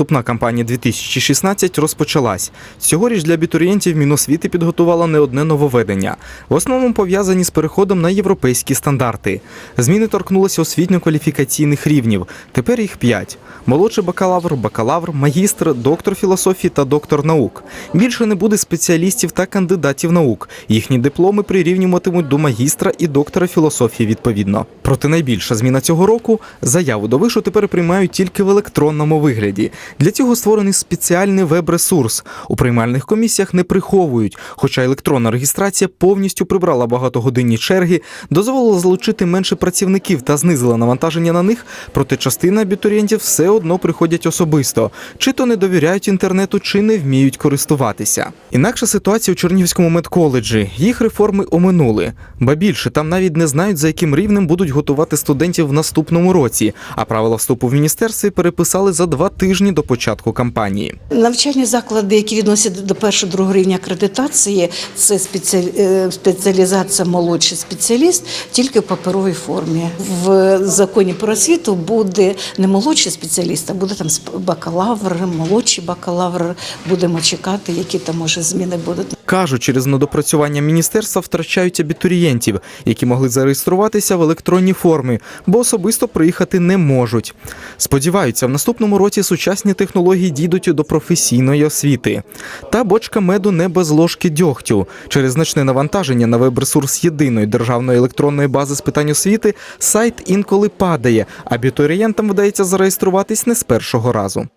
Вступна кампанія 2016 розпочалась. Цьогоріч для абітурієнтів Міносвіти підготувала не одне нововведення. В основному пов'язані з переходом на європейські стандарти. Зміни торкнулися освітньо-кваліфікаційних рівнів. Тепер їх п'ять: молодший бакалавр, бакалавр, магістр, доктор філософії та доктор наук. Більше не буде спеціалістів та кандидатів наук. Їхні дипломи прирівнюватимуть до магістра і доктора філософії відповідно. Проте найбільша зміна цього року заяву до вишу тепер приймають тільки в електронному вигляді. Для цього створений спеціальний веб-ресурс. У приймальних комісіях не приховують, хоча електронна реєстрація повністю прибрала багатогодинні черги, дозволила залучити менше працівників та знизила навантаження на них. Проте частина абітурієнтів все одно приходять особисто, чи то не довіряють інтернету, чи не вміють користуватися. Інакша ситуація у Чернігівському медколеджі. Їх реформи оминули. Ба більше там навіть не знають, за яким рівнем будуть готувати студентів в наступному році. А правила вступу в міністерстві переписали за два тижні до початку кампанії. Навчальні заклади, які відносять до першого другого рівня акредитації, це е, спеціалізація молодший спеціаліст тільки в паперовій формі. В законі про освіту буде не молодший спеціаліст, а буде там бакалавр, молодший бакалавр. Будемо чекати, які там може зміни будуть. Кажуть, через недопрацювання міністерства втрачають абітурієнтів, які могли зареєструватися в електронній формі, бо особисто приїхати не можуть. Сподіваються, в наступному році сучасні технології дійдуть до професійної освіти. Та бочка меду не без ложки дьогтю. Через значне навантаження на веб-ресурс єдиної державної електронної бази з питань освіти сайт інколи падає. Абітурієнтам вдається зареєструватись не з першого разу.